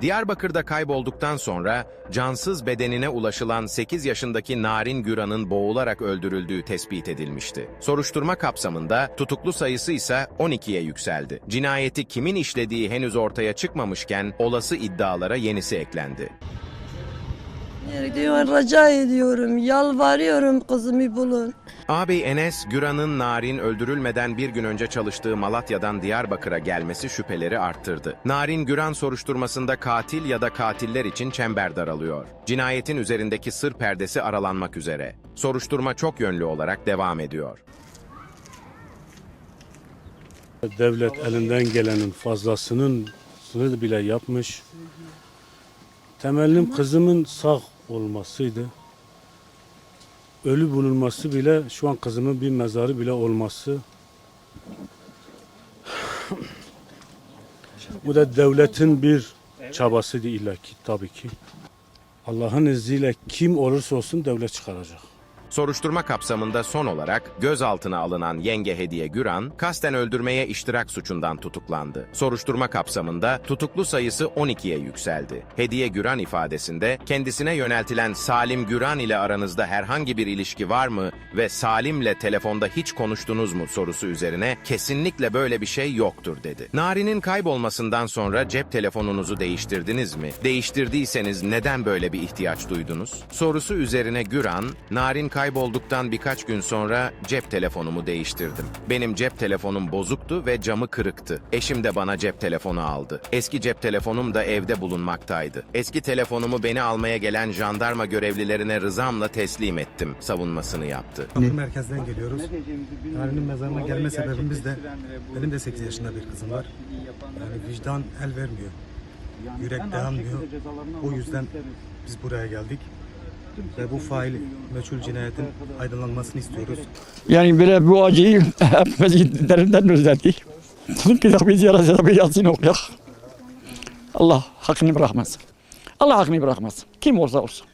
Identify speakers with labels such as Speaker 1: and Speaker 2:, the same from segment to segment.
Speaker 1: Diyarbakır'da kaybolduktan sonra cansız bedenine ulaşılan 8 yaşındaki Narin Güran'ın boğularak öldürüldüğü tespit edilmişti. Soruşturma kapsamında tutuklu sayısı ise 12'ye yükseldi. Cinayeti kimin işlediği henüz ortaya çıkmamışken olası iddialara yenisi eklendi.
Speaker 2: Diyor, rica ediyorum, yalvarıyorum kızımı bulun.
Speaker 1: Ağabey Enes, Güran'ın Narin öldürülmeden bir gün önce çalıştığı Malatya'dan Diyarbakır'a gelmesi şüpheleri arttırdı. Narin Güran soruşturmasında katil ya da katiller için çember daralıyor. Cinayetin üzerindeki sır perdesi aralanmak üzere. Soruşturma çok yönlü olarak devam ediyor.
Speaker 3: Devlet elinden gelenin fazlasının sını bile yapmış. Temellim kızımın sağ olmasıydı. Ölü bulunması bile şu an kızımın bir mezarı bile olması. Bu da devletin bir çabasıydı illaki tabii ki. Allah'ın izniyle kim olursa olsun devlet çıkaracak.
Speaker 1: Soruşturma kapsamında son olarak gözaltına alınan yenge Hediye Güran, kasten öldürmeye iştirak suçundan tutuklandı. Soruşturma kapsamında tutuklu sayısı 12'ye yükseldi. Hediye Güran ifadesinde kendisine yöneltilen Salim Güran ile aranızda herhangi bir ilişki var mı ve Salim'le telefonda hiç konuştunuz mu sorusu üzerine kesinlikle böyle bir şey yoktur dedi. Nari'nin kaybolmasından sonra cep telefonunuzu değiştirdiniz mi? Değiştirdiyseniz neden böyle bir ihtiyaç duydunuz? Sorusu üzerine Güran, Narin kaybolduktan birkaç gün sonra cep telefonumu değiştirdim. Benim cep telefonum bozuktu ve camı kırıktı. Eşim de bana cep telefonu aldı. Eski cep telefonum da evde bulunmaktaydı. Eski telefonumu beni almaya gelen jandarma görevlilerine rızamla teslim ettim. Savunmasını yaptı.
Speaker 4: Kapı merkezden geliyoruz. Narin'in mezarına gelme sebebimiz de benim de 8 yaşında bir kızım var. Yani vicdan el vermiyor. Yürek dayanmıyor. O yüzden biz buraya geldik. Ve bu fail meçhul cinayetin aydınlanmasını istiyoruz.
Speaker 5: Yani böyle bu acıyı hepimiz derinden özledik. Çünkü biz yarasa bir yasin okuyak. Allah hakkını bırakmaz. Allah hakkını bırakmaz. Kim olsa olsun.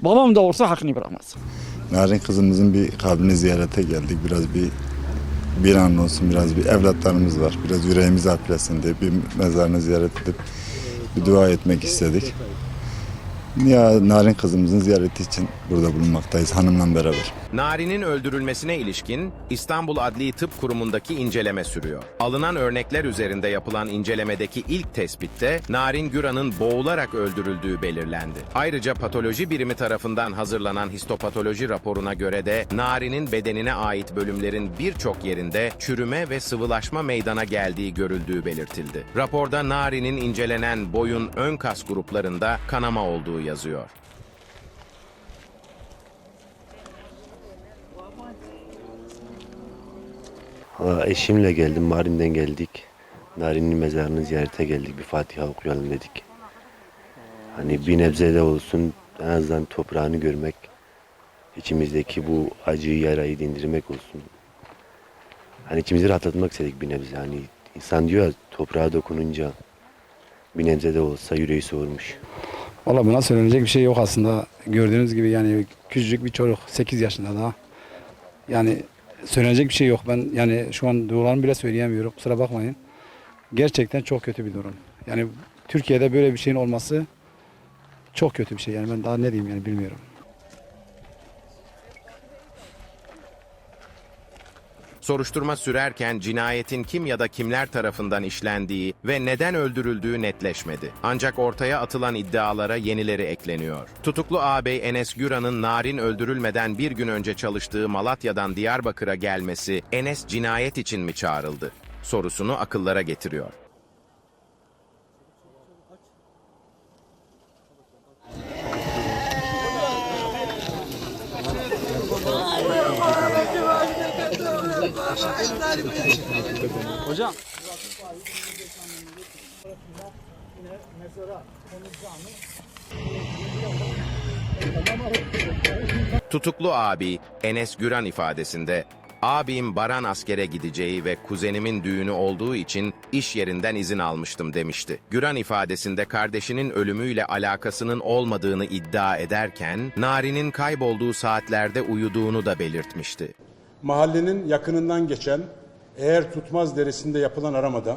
Speaker 5: Babam da olsa hakkını bırakmaz.
Speaker 6: Narin kızımızın bir kabrini ziyarete geldik. Biraz bir bir an olsun biraz bir evlatlarımız var. Biraz yüreğimiz hafiflesin diye bir mezarını ziyaret edip bir dua etmek istedik. Ya Narin kızımızın ziyareti için burada bulunmaktayız hanımla beraber.
Speaker 1: Nari'nin öldürülmesine ilişkin İstanbul Adli Tıp Kurumu'ndaki inceleme sürüyor. Alınan örnekler üzerinde yapılan incelemedeki ilk tespitte Narin Güran'ın boğularak öldürüldüğü belirlendi. Ayrıca patoloji birimi tarafından hazırlanan histopatoloji raporuna göre de Nari'nin bedenine ait bölümlerin birçok yerinde çürüme ve sıvılaşma meydana geldiği görüldüğü belirtildi. Raporda Nari'nin incelenen boyun ön kas gruplarında kanama olduğu yazıyor.
Speaker 7: Valla Eşimle geldim, Marin'den geldik. Narin'in mezarını ziyarete geldik. Bir Fatiha okuyalım dedik. Hani bir nebze de olsun en azından toprağını görmek, içimizdeki bu acıyı, yarayı dindirmek olsun. Hani içimizi rahatlatmak istedik bir nebze. Hani insan diyor ya toprağa dokununca bir nebze de olsa yüreği soğurmuş.
Speaker 8: Valla buna söylenecek bir şey yok aslında. Gördüğünüz gibi yani küçücük bir çocuk 8 yaşında daha. Yani söylenecek bir şey yok. Ben yani şu an duygularımı bile söyleyemiyorum. Kusura bakmayın. Gerçekten çok kötü bir durum. Yani Türkiye'de böyle bir şeyin olması çok kötü bir şey. Yani ben daha ne diyeyim yani bilmiyorum.
Speaker 1: Soruşturma sürerken cinayetin kim ya da kimler tarafından işlendiği ve neden öldürüldüğü netleşmedi. Ancak ortaya atılan iddialara yenileri ekleniyor. Tutuklu ağabey Enes Güran'ın Narin öldürülmeden bir gün önce çalıştığı Malatya'dan Diyarbakır'a gelmesi Enes cinayet için mi çağrıldı? Sorusunu akıllara getiriyor. Tutuklu abi Enes Güran ifadesinde abim Baran askere gideceği ve kuzenimin düğünü olduğu için iş yerinden izin almıştım demişti. Güran ifadesinde kardeşinin ölümüyle alakasının olmadığını iddia ederken Nari'nin kaybolduğu saatlerde uyuduğunu da belirtmişti.
Speaker 9: Mahallenin yakınından geçen Eğer Tutmaz Deresi'nde yapılan aramada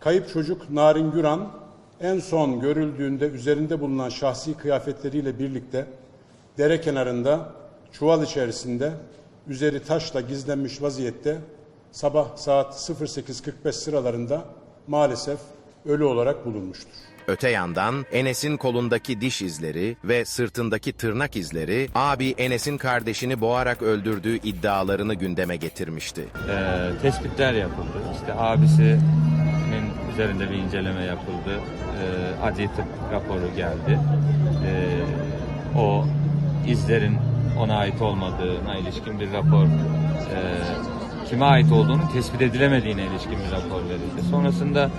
Speaker 9: kayıp çocuk Narin Güran en son görüldüğünde üzerinde bulunan şahsi kıyafetleriyle birlikte dere kenarında çuval içerisinde üzeri taşla gizlenmiş vaziyette sabah saat 08.45 sıralarında maalesef ölü olarak bulunmuştur.
Speaker 1: Öte yandan Enes'in kolundaki diş izleri ve sırtındaki tırnak izleri abi Enes'in kardeşini boğarak öldürdüğü iddialarını gündeme getirmişti.
Speaker 10: Ee, tespitler yapıldı. İşte abisinin üzerinde bir inceleme yapıldı. Ee, adli tıp raporu geldi. Ee, o izlerin ona ait olmadığına ilişkin bir rapor, e, kime ait olduğunu tespit edilemediğine ilişkin bir rapor verildi. Sonrasında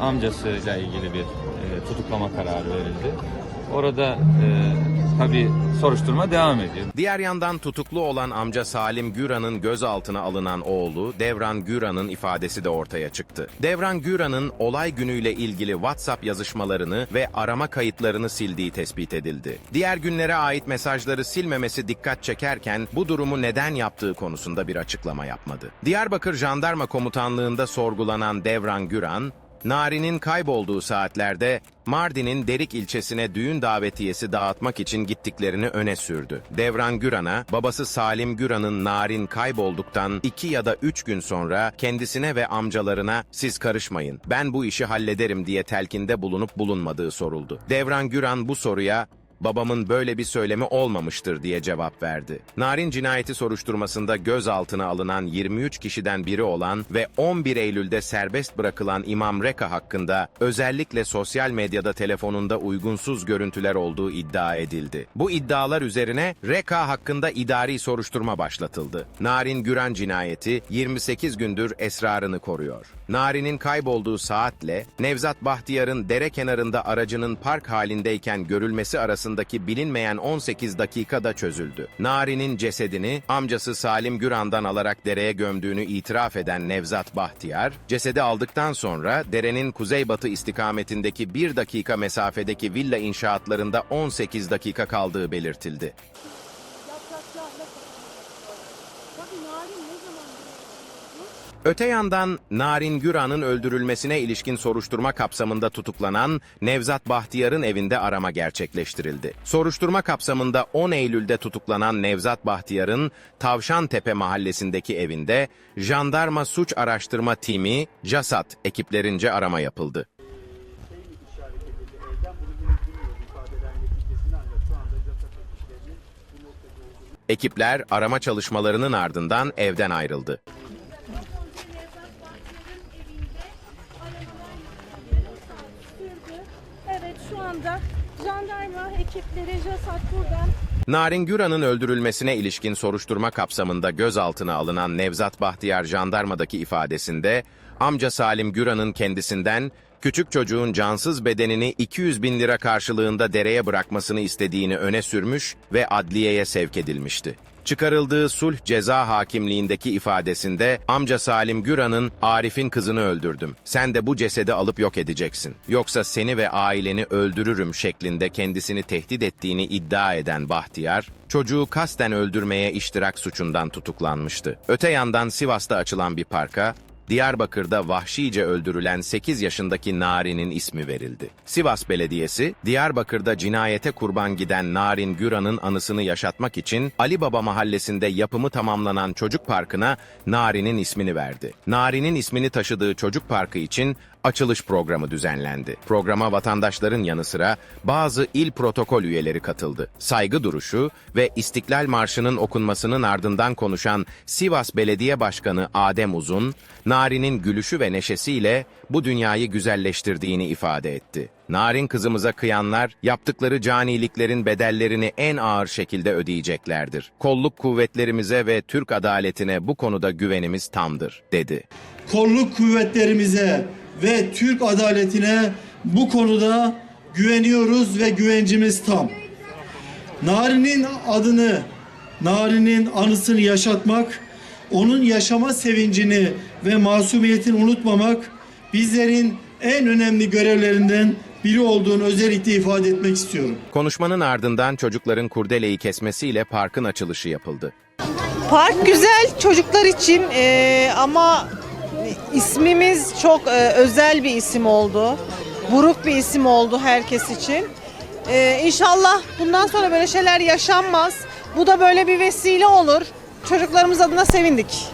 Speaker 10: amcasıyla ilgili bir e, tutuklama kararı verildi. Orada e, tabii soruşturma devam ediyor.
Speaker 1: Diğer yandan tutuklu olan amca Salim Güran'ın gözaltına alınan oğlu Devran Güran'ın ifadesi de ortaya çıktı. Devran Güran'ın olay günüyle ilgili WhatsApp yazışmalarını ve arama kayıtlarını sildiği tespit edildi. Diğer günlere ait mesajları silmemesi dikkat çekerken bu durumu neden yaptığı konusunda bir açıklama yapmadı. Diyarbakır Jandarma Komutanlığı'nda sorgulanan Devran Güran, Nari'nin kaybolduğu saatlerde Mardin'in Derik ilçesine düğün davetiyesi dağıtmak için gittiklerini öne sürdü. Devran Güran'a, babası Salim Güran'ın Narin kaybolduktan iki ya da üç gün sonra kendisine ve amcalarına siz karışmayın, ben bu işi hallederim diye telkinde bulunup bulunmadığı soruldu. Devran Güran bu soruya babamın böyle bir söylemi olmamıştır diye cevap verdi. Narin cinayeti soruşturmasında gözaltına alınan 23 kişiden biri olan ve 11 Eylül'de serbest bırakılan İmam Reka hakkında özellikle sosyal medyada telefonunda uygunsuz görüntüler olduğu iddia edildi. Bu iddialar üzerine Reka hakkında idari soruşturma başlatıldı. Narin Güran cinayeti 28 gündür esrarını koruyor. Narin'in kaybolduğu saatle Nevzat Bahtiyar'ın dere kenarında aracının park halindeyken görülmesi arasındaki bilinmeyen 18 dakikada çözüldü. Narin'in cesedini amcası Salim Güran'dan alarak dereye gömdüğünü itiraf eden Nevzat Bahtiyar, cesedi aldıktan sonra derenin kuzeybatı istikametindeki 1 dakika mesafedeki villa inşaatlarında 18 dakika kaldığı belirtildi. Öte yandan Narin Güran'ın öldürülmesine ilişkin soruşturma kapsamında tutuklanan Nevzat Bahtiyar'ın evinde arama gerçekleştirildi. Soruşturma kapsamında 10 Eylül'de tutuklanan Nevzat Bahtiyar'ın Tavşantepe mahallesindeki evinde Jandarma Suç Araştırma Timi, JASAT ekiplerince arama yapıldı. Ekipler arama çalışmalarının ardından evden ayrıldı.
Speaker 11: Evet şu anda jandarma ekipleri JASAT buradan
Speaker 1: Narin Güran'ın öldürülmesine ilişkin soruşturma kapsamında gözaltına alınan Nevzat Bahtiyar jandarmadaki ifadesinde amca Salim Güran'ın kendisinden küçük çocuğun cansız bedenini 200 bin lira karşılığında dereye bırakmasını istediğini öne sürmüş ve adliyeye sevk edilmişti. Çıkarıldığı sulh ceza hakimliğindeki ifadesinde amca Salim Güran'ın Arif'in kızını öldürdüm. Sen de bu cesedi alıp yok edeceksin. Yoksa seni ve aileni öldürürüm şeklinde kendisini tehdit ettiğini iddia eden Bahtiyar, çocuğu kasten öldürmeye iştirak suçundan tutuklanmıştı. Öte yandan Sivas'ta açılan bir parka Diyarbakır'da vahşice öldürülen 8 yaşındaki Nari'nin ismi verildi. Sivas Belediyesi, Diyarbakır'da cinayete kurban giden Narin Güran'ın anısını yaşatmak için Ali Baba Mahallesi'nde yapımı tamamlanan çocuk parkına Nari'nin ismini verdi. Nari'nin ismini taşıdığı çocuk parkı için açılış programı düzenlendi. Programa vatandaşların yanı sıra bazı il protokol üyeleri katıldı. Saygı duruşu ve İstiklal Marşı'nın okunmasının ardından konuşan Sivas Belediye Başkanı Adem Uzun, Nari'nin gülüşü ve neşesiyle bu dünyayı güzelleştirdiğini ifade etti. Narin kızımıza kıyanlar yaptıkları caniliklerin bedellerini en ağır şekilde ödeyeceklerdir. Kolluk kuvvetlerimize ve Türk adaletine bu konuda güvenimiz tamdır, dedi.
Speaker 12: kolluk kuvvetlerimize ve Türk adaletine bu konuda güveniyoruz ve güvencimiz tam. Nari'nin adını, Nari'nin anısını yaşatmak, onun yaşama sevincini ve masumiyetini unutmamak bizlerin en önemli görevlerinden biri olduğunu özellikle ifade etmek istiyorum.
Speaker 1: Konuşmanın ardından çocukların kurdeleyi kesmesiyle parkın açılışı yapıldı.
Speaker 13: Park güzel çocuklar için eee, ama ismimiz çok eee, özel bir isim oldu. buruk bir isim oldu herkes için. Ee, inşallah bundan sonra böyle şeyler yaşanmaz. Bu da böyle bir vesile olur. Çocuklarımız adına sevindik.